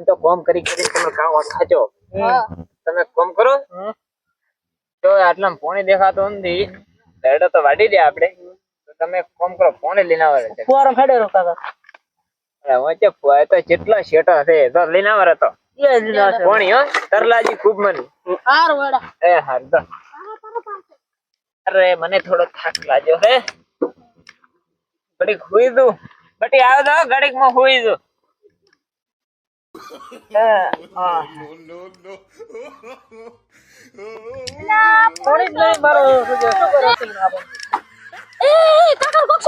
આજ તો કોમ કરી કરી તમે કામ ખાચો તમે કોમ કરો. તો આટલા પોણી દેખાતો નથી. દરડો તો વાડી દે આપણે. તો તમે કોમ કરો પોણી લઈને આવે છે. ફુવારો ખેડેરો કાકા. વચ્ચે ફુવાય તો જેટલા શેટો છે તો લઈને આવે તો. પોણી હો. તરલાજી ખૂબ મને. હાર વેડા એ હાર તો. અરે મને થોડો થાક લાગ્યો હે. ઘડીક હુઈ દઉં. બટી આવ દો ઘડીકમાં હુઈ દઉં. એ, કાકા કોક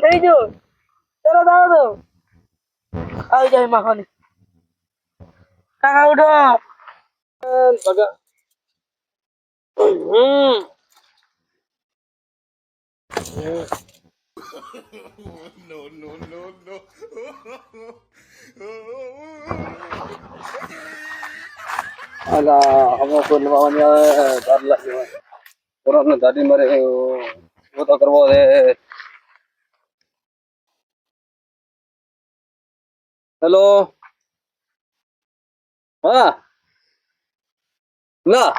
થઈ ગયું. એ, કાકા ઉઠો. કાકા ઉઠો. કાકા ઉઠો. કાકા મરી ગયા એ, ઓલું ફોન કર, ફોન કર. તારમાં ફોન એ, તું ફોન કર. Phone hello. હા. ના.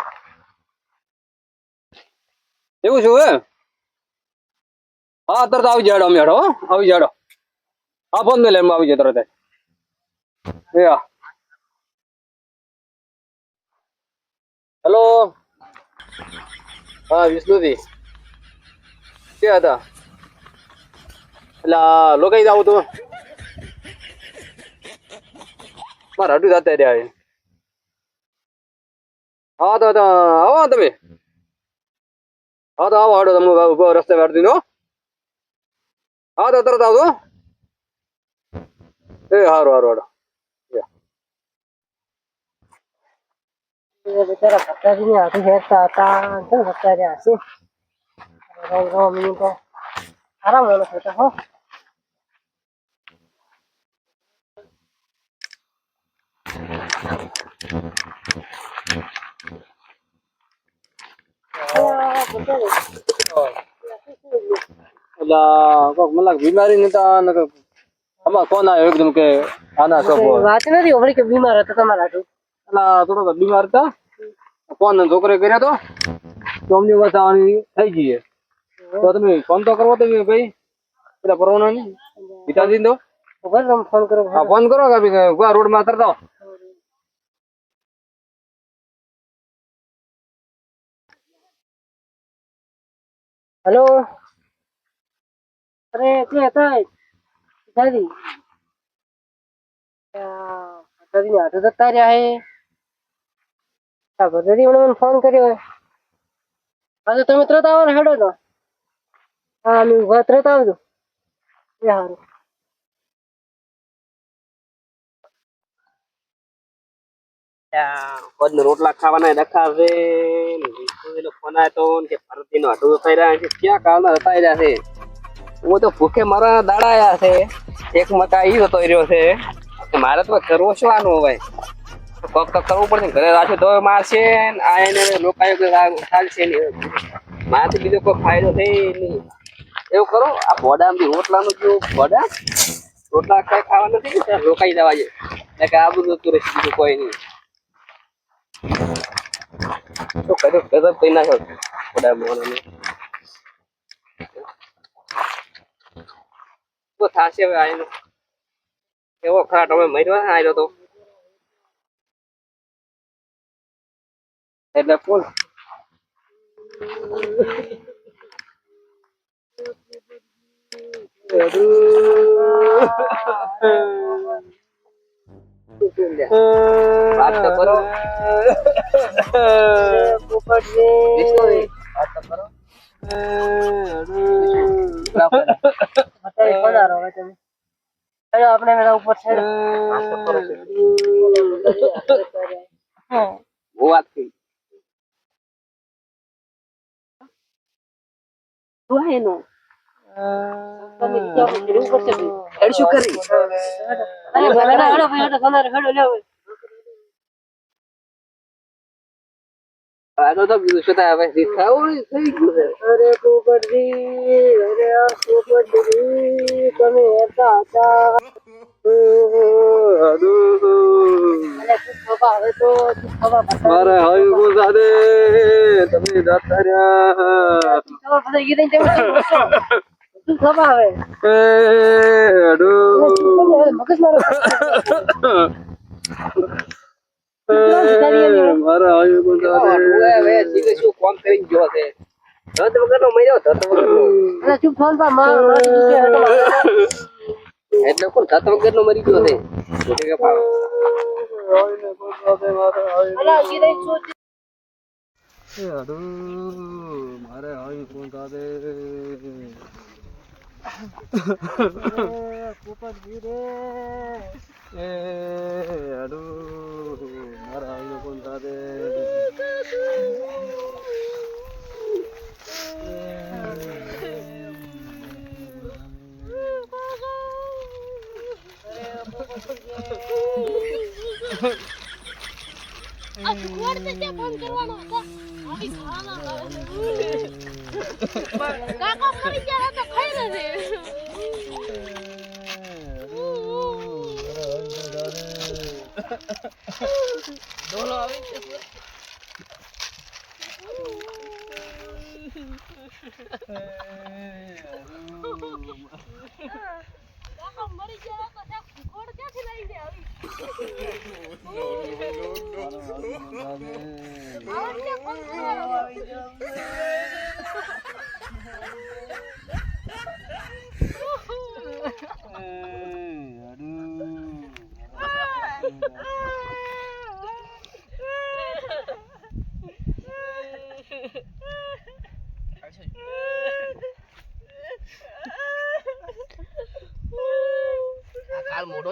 એવું છું હે હા તરત આવી જાડો અમે હેડો આવી જાડો. હા ફોન એમ આવી જાય તરત એ હેલો. હા, વિષ્ણુજી. ક્યાં હતા? એટલે લોકાઈ આવું તું. મારા હટુ જતા રહ્યા છે. હા, તો આવો તમે. હા, તો આવો હાડો, તમે ઊભો રસ્તે વાળી દીધો હા, તો તરત આવજો એ સારું સારું હાડો બિચારા બિચારા ભત્તાજીને હાથે હેરતા હતા. ભત્તા રહ્યા હશે રામ રામ મિનિટો આરામ વાળો થતા હો. કોક મતલબ બીમારી નતા ને આમાં ફોન આવ્યો એકદમ કે આના છો ફોન વાત નથી હોળી કે બીમાર હતા તમારા હાટુ એટલે થોડોક બીમાર હતા. ફોન છોકરે કર્યો તો? તો અમને વાત આવવાની થઈ ગઈ. તો તમે ફોન તો કરવો તો ભાઈ. પેલા પરવાના ને પિતાજી તો? ઊભા રહો, તમે ફોન કરો. હા ફોન કરો કે રોડમાં તરતા હેલો? અરે તે હતા? દાદી ભત્તાજીને હાથે જતા રહ્યા હે. આ ભત્તાજી મને ફોન કર્યો હે. હા, તો તમે તરત આવો ને હેડો તો. હા મેં ઊભા તરત આવજો. એ સારું પદ રોટલા ખાવાના દખાવે ફોન આવ્યો કે ભરતી નો હટુ થઈ રહ્યા છે. ક્યાં કાળના હતા રહ્યા છે? હું તો ભૂખે મારા દાડાયા છે. એક મકા ઈ જતો રહ્યો છે મારે તો કરવો શું આનું હવે કોક તો કરવું પડશે ઘરે રાખ્યું તો મારશે આ એને લોકાયો ચાલશે નહીં મારાથી બીજો કોઈ ફાયદો થઈ નહીં. એવું કરો, આ ભોડામાંથી રોટલાનું જો ભોડા રોટલા કઈ ખાવા નથી રોકાઈ જવા છે કે આ બધું તું બીજું કોઈ નહીં. તો કદો કદો કઈ નાખ્યો ભોડા મોહનને તો થાશે હવે આયનો એવો ખરા તમે મર્યો ને આવ્યો તો એટલે કોણ વાત તો કરો. વાત તો કરો આપણે બધા ઉપર છે. છો. વાત કરી તું હે તમે પડશે ભાઈ. હેડ શું કરી? અરે ભલે ના હેડો ભાઈ હેડો તમારે હેડો લેવો આગળ તો બીજું શું થાય હવે શીખાવું થઈ ગયું અરે પોપટજી અરે આ પોપટજી તમે હતા તમે દાતા રહ્યા એ અડુ. મગજ મારો મારે હવે જીવે શું કોમ છે ધત વગરનો મર્યો ધત વગરનો અરે ચૂપ ફોન પર માર માર નીચે હેડો એટલે કોણ? ધત વગરનો મરી ગયો છે. જોકે કે પાવ અલા ઈ શું મારે આવી કોણ પોપટજી રે એ અડુ મારે હવે ગુજારે આ સુકુમાર ને ક્યાં ફોન કરવાનો હતો આવી ખાવાના આવે કાકા મરી ગયા હતા નથી કાકા મરી ગયા હતા ત્યાં ખોડ ક્યાંથી લઈ ગયા આવી આવા ક્યાં ફોન કરવાનો કાલ મોઢો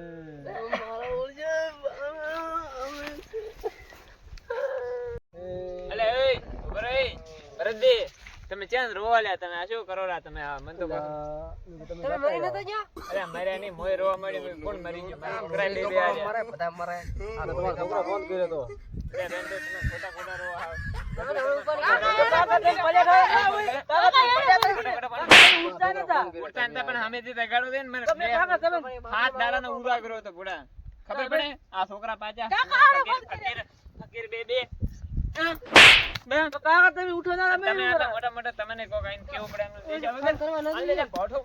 ક્યાં રોવા લ્યા તમે આ શું કરો રા તમે આ મન તો તમે મરી નતા જો અરે મર્યા નહીં મોય રોવા મળી કોણ મરી ગયો મારા છોકરા લઈ ગયા છે. મરે બધા મરે આ તો તમારો છોકરો ફોન કર્યો તો અરે બેન તો તમે ખોટા ખોટા રોવા આવો. બે ખબર પડે આ છોકરા પાછા ફકીર, ફકીર, ફકીર બે બે હા. બે. તમે મોટા મોટા તમને કોક આઈને કેવું પડે એમનું લઈ જાઓ લે હાલ લઈ જાઓ, ભાઠો.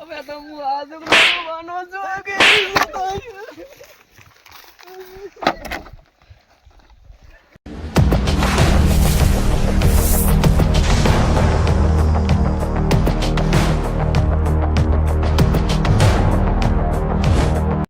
હવે તો હું આ માનો છું